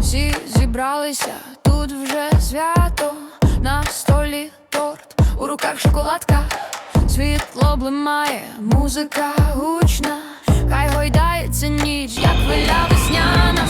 Всі зібралися, тут вже свято, на столі торт, у руках шоколадка, світло блимає, музика гучна, хай гойдається ніч, як хвиля весняна,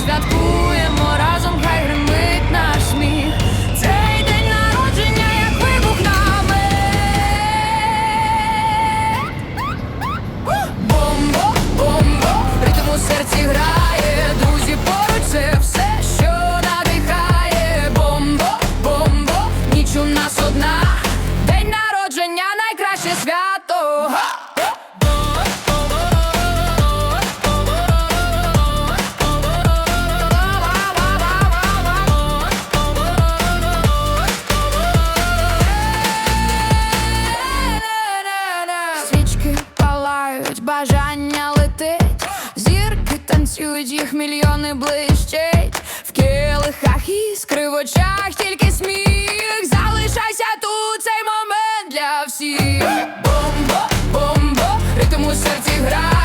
танцюють, їх мільйони блищить В килихах і скривочах, тільки сміх. Залишайся тут цей момент для всіх. Бомбо, бомбо, ритм у серці грає.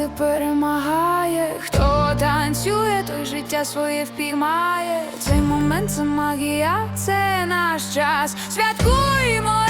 Завжди перемагає. Хто танцює, той життя своє впіймає. Цей момент це магія, це наш час. Святкуємо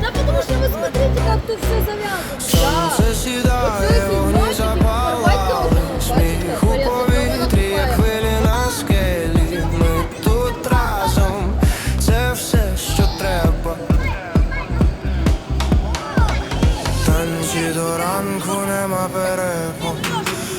Да потому что вы смотрите, как тут все завязано. Ранку перепон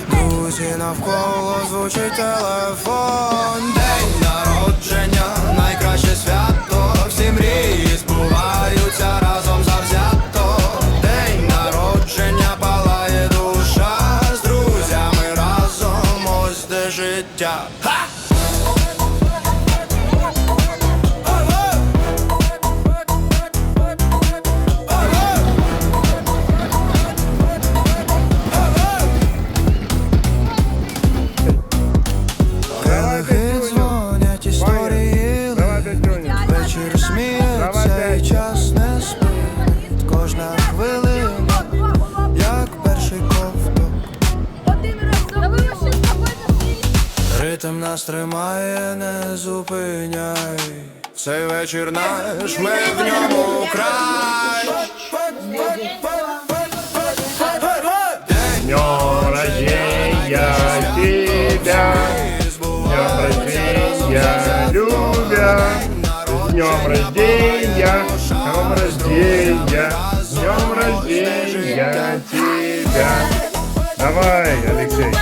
Друзі навколо звучить телефон. День народження, найкраще свято. Всі мрії збуваються разом завзято. День народження палає душа. З друзями разом ось де життя сміється час не спить Кожна хвилина, як перший ковток. Ритм нас тримає, не зупиняй. Цей вечір наш, ми в ньому край днем рождения, с днем рождения, с днем рождения тебя. Давай, Алексей.